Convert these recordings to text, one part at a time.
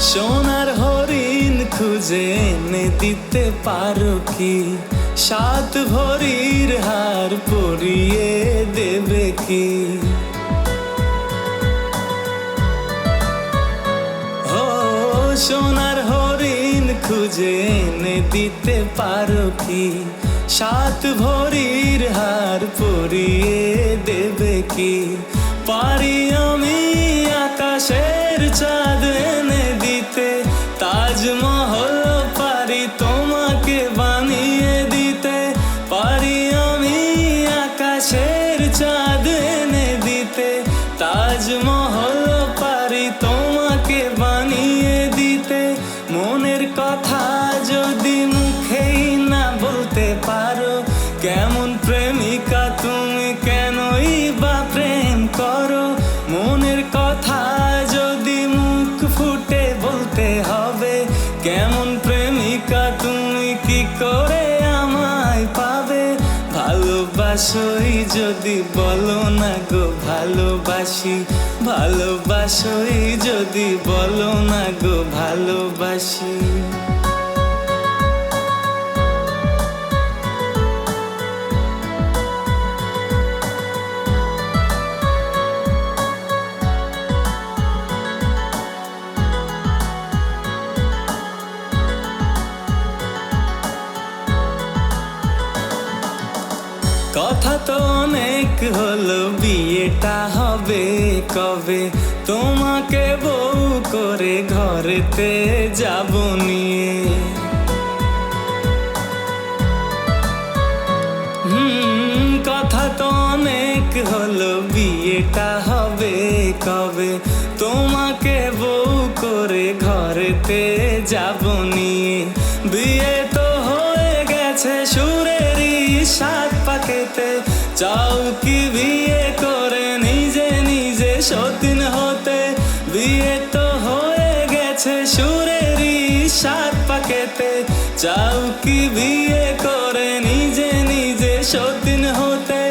সোনার হরিণ খুঁজে এনে দিতে পারো কি? সাত ভরির হার পরিয়ে দেবে কি? ও সোনার হরিণ খুঁজে এনে দিতে পারো কি? সাত ভরির হার পরিয়ে দেবে কি? পারি পারি তোমাকে বানিয়ে দিতে দিতে। তাজমহল পারি তোমাকে বানিয়ে দিতে। মনের কথা যদি না বলতে পারো, কেমন প্রেমিকা তুমি কেনই বা প্রেম করো? মনের কথা কি করে আমায় পাবে? ভালোবাসোই যদি বলো না গো, ভালোবাসি। ভালোবাসোই যদি বলো না গো, ভালোবাসি। কথা তো অনেক হলো, বিয়েটা হবে কবে? তোমাকে বউ করে ঘরেতে যাব নিয়ে। কথা তো অনেক হলো, বিয়েটা হবে কবে? তোমাকে বউ করে ঘরেতে যাব চাও কি বিয়ে করে নিজে নিজে? সতীন হতে বিয়ে তো হয়ে গেছে সুরেরই সাত পাকেতে। চাও কি বিয়ে করে নিজে নিজে? সতীন হতে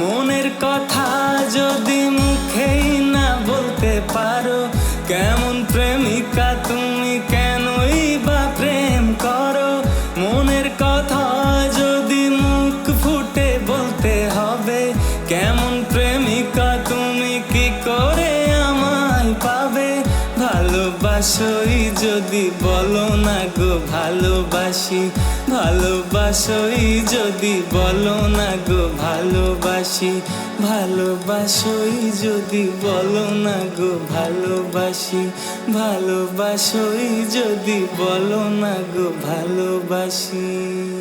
মনের কথা যদি মুখেই না বলতে পারো, কেমন প্রেমিকা তুমি? ভালোবাসোই যদি বলো না গো, ভালোবাসি। ভালোবাসোই যদি বলো না গো, ভালোবাসি। ভালোবাসোই যদি বলো না গো, ভালোবাসি। ভালোবাসোই যদি বলো না গো, ভালোবাসি।